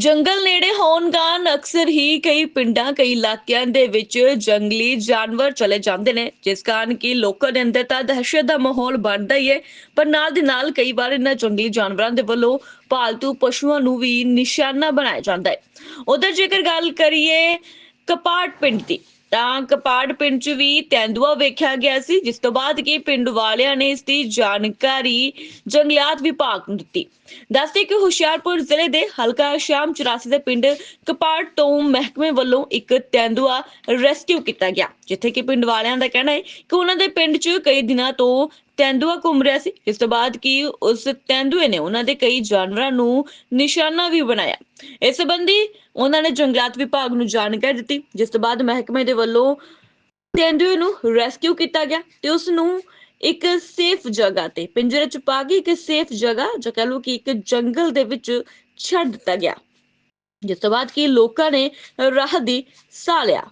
ਜੰਗਲ ਨੇੜੇ ਹੋਣ ਕਾਰਨ ਅਕਸਰ ਹੀ ਕਈ ਪਿੰਡਾਂ, ਕਈ ਇਲਾਕਿਆਂ ਦੇ ਵਿੱਚ ਜੰਗਲੀ ਜਾਨਵਰ ਚਲੇ ਜਾਂਦੇ ਨੇ, ਜਿਸ ਕਾਰਨ ਕਿ ਲੋਕਾਂ ਦੇ ਅੰਦਰ ਤਾਂ ਦਹਿਸ਼ਤ ਦਾ ਮਾਹੌਲ ਬਣਦਾ ਹੀ ਹੈ। ਪਰ ਨਾਲ ਦੀ ਨਾਲ ਕਈ ਵਾਰ ਇਹਨਾਂ ਜੰਗਲੀ ਜਾਨਵਰਾਂ ਦੇ ਵੱਲੋਂ ਪਾਲਤੂ ਪਸ਼ੂਆਂ ਨੂੰ ਵੀ ਨਿਸ਼ਾਨਾ ਬਣਾਇਆ ਜਾਂਦਾ ਹੈ। ਉਧਰ ਜੇਕਰ ਗੱਲ ਕਰੀਏ ਕਪਾਟ ਪਿੰਡ ਦੀ ਤਾਂ ਕਪਾੜ ਪਿੰਡ 'ਚ ਵੀ ਤੈਂਦੂਆ ਵੇਖਿਆ ਗਿਆ ਸੀ, ਜਿਸ ਤੋਂ ਬਾਅਦ ਕਿ ਪਿੰਡ ਵਾਲਿਆਂ ਨੇ ਇਸ ਦੀ ਜਾਣਕਾਰੀ ਜੰਗਲਾਤ ਵਿਭਾਗ ਨੂੰ ਦਿੱਤੀ। ਦੱਸਦੇ ਕਿ ਹੁਸ਼ਿਆਰਪੁਰ ਜ਼ਿਲ੍ਹੇ ਦੇ ਹਲਕਾ ਸ਼ਾਮ 84 ਦੇ ਪਿੰਡ ਕਪਾੜ ਤੋਂ ਮਹਿਕਮੇ ਵੱਲੋਂ ਇੱਕ ਤੈਂਦੂਆ ਰੈਸਕਿਊ ਕੀਤਾ ਗਿਆ, ਜਿੱਥੇ ਕਿ ਪਿੰਡ ਵਾਲਿਆਂ ਦਾ ਕਹਿਣਾ ਹੈ ਕਿ ਉਹਨਾਂ ਦੇ ਪਿੰਡ 'ਚ ਕਈ ਦਿਨਾਂ ਤੋਂ ਤੈਂਦੂਆ ਘੁੰਮ ਰਿਹਾ ਸੀ ਇਸ ਤੋਂ ਬਾਅਦ ਕਿ ਉਸ ਤੈਂਦੂਏ ਨੇ ਉਹਨਾਂ ਦੇ ਕਈ ਜਾਨਵਰਾਂ ਨੂੰ ਨਿਸ਼ਾਨਾ ਵੀ ਬਣਾਇਆ। ਇਸ ਸੰਬੰਧੀ ਉਹਨਾਂ ਨੇ ਜੰਗਲਾਤ ਵਿਭਾਗ ਨੂੰ ਜਾਣਕਾਰੀ ਦਿੱਤੀ, ਜਿਸ ਤੋਂ ਬਾਅਦ ਮਹਿਕਮੇ ਦੇ ਵੱਲੋਂ ਤੇਂਦੂਏ ਨੂੰ ਰੈਸਕਿਊ ਕੀਤਾ ਗਿਆ ਤੇ ਉਸ ਨੂੰ ਇੱਕ ਸੇਫ ਜਗ੍ਹਾ ਤੇ, ਪਿੰਜਰੇ ਚ ਪਾ ਕੇ ਇੱਕ ਸੇਫ ਜਗ੍ਹਾ, ਜਾਂ ਕਹ ਲਓ ਕਿ ਇੱਕ ਜੰਗਲ ਦੇ ਵਿੱਚ ਛੱਡ ਦਿੱਤਾ ਗਿਆ। ਜਿਸ ਤੋਂ ਬਾਅਦ ਕਿ ਲੋਕਾਂ ਨੇ ਰਾਹ ਦੀ ਸਾਹ ਲਿਆ।